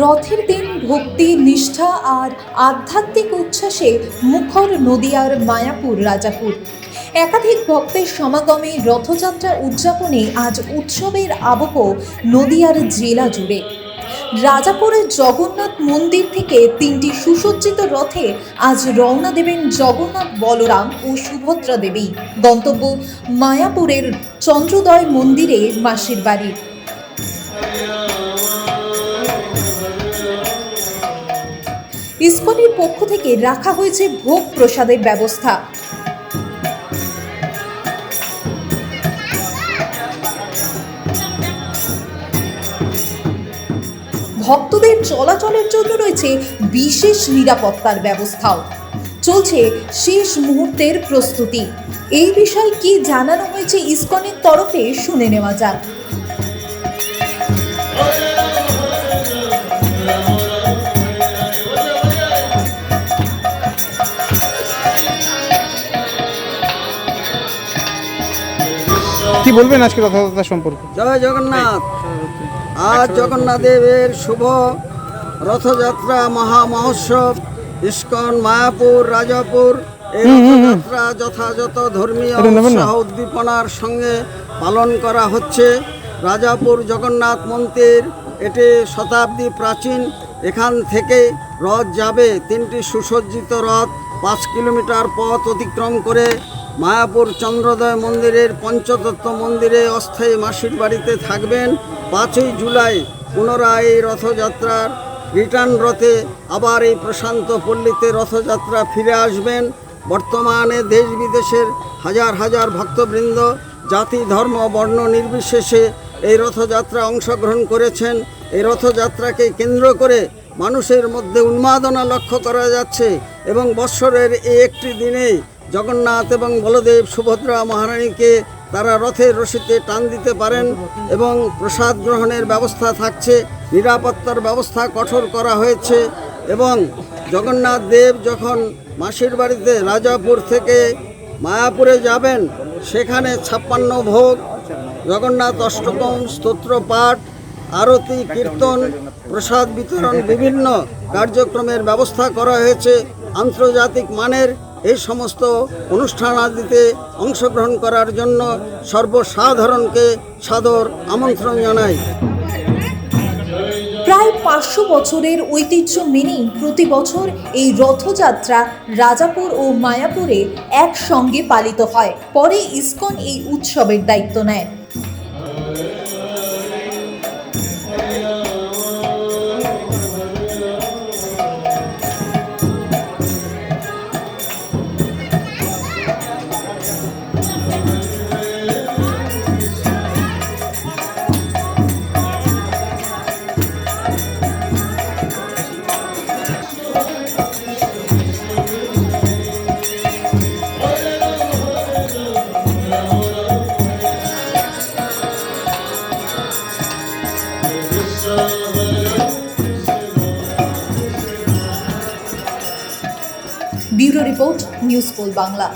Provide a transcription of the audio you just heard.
রথের দিন ভক্তি, নিষ্ঠা আর আধ্যাত্মিক উচ্ছ্বাসে মুখর নদিয়ার মায়াপুর, রাজাপুর। একাধিক ভক্তের সমাগমে রথযাত্রা উদযাপনে আজ উৎসবের আবহ নদিয়ার জেলা জুড়ে। রাজাপুরের জগন্নাথ মন্দির থেকে তিনটি সুসজ্জিত রথে আজ রওনা দেবেন জগন্নাথ বলরাম ও সুভদ্রা দেবী। গন্তব্য মায়াপুরের চন্দ্রোদয় মন্দিরে মাসির বাড়ি। ইস্কনের পক্ষ থেকে রাখা হয়েছে ভোগ প্রসাদের ব্যবস্থা। ভক্তদের চলাচলের জন্য রয়েছে বিশেষ নিরাপত্তার ব্যবস্থাও। চলছে শেষ মুহূর্তের প্রস্তুতি। এই বিষয়ে কি জানানো হয়েছে ইসকনের তরফে শুনে নেওয়া যাক। কি বলবেন আজকে রথযাত্রা সম্পর্কে? জয় জগন্নাথ। আজ জগন্নাথ দেবের শুভ রথযাত্রা মহা মহোৎসব ইস্কন মায়াপুর রাজাপুর। এই রথযাত্রা যথাযথ ধর্মীয়? উৎসাহ উদ্দীপনার সঙ্গে পালন করা হচ্ছে। রাজাপুর জগন্নাথ মন্দির এটি শতাব্দী প্রাচীন। এখান থেকে রথ যাবে তিনটি সুসজ্জিত রথ পাঁচ কিলোমিটার পথ অতিক্রম করে মায়াপুর চন্দ্রোদয় মন্দিরের পঞ্চতত্ত্ব মন্দিরে অস্থায়ী মাসির বাড়িতে থাকবেন পাঁচই জুলাই পুনরায় এই রথযাত্রার রিটার্ন রথে আবার এই প্রশান্ত পল্লীতে রথযাত্রা ফিরে আসবেন। বর্তমানে দেশ বিদেশের হাজার হাজার ভক্তবৃন্দ, জাতি, ধর্ম, বর্ণ নির্বিশেষে এই রথযাত্রা অংশগ্রহণ করেছেন। এই রথযাত্রাকে কেন্দ্র করে মানুষের মধ্যে উন্মাদনা লক্ষ্য করা যাচ্ছে এবং বৎসরের এই একটি দিনে জগন্নাথ এবং বলদেব সুভদ্রা মহারানীকে তারা রথের রশিতে টান দিতে পারেন এবং প্রসাদ গ্রহণের ব্যবস্থা থাকছে, নিরাপত্তার ব্যবস্থা কঠোর করা হয়েছে এবং জগন্নাথ দেব যখন মাসির বাড়িতে রাজাপুর থেকে মায়াপুরে যাবেন, সেখানে ছাপ্পান্ন ভোগ, জগন্নাথ অষ্টকম স্তোত্র পাঠ, আরতি, কীর্তন, প্রসাদ বিতরণ বিভিন্ন কার্যক্রমের ব্যবস্থা করা হয়েছে। আন্তর্জাতিক মানের এই সমস্ত অনুষ্ঠানাদিতে অংশগ্রহণ করার জন্য সর্বসাধারণকে সাদর আমন্ত্রণ জানাই। প্রায় পাঁচশো বছরের ঐতিহ্য মেনেই প্রতি বছর এই রথযাত্রা রাজাপুর ও মায়াপুরে একসঙ্গে পালিত হয়। পরে ইসকন এই উৎসবের দায়িত্ব নেয়। bureau report news pole Bangla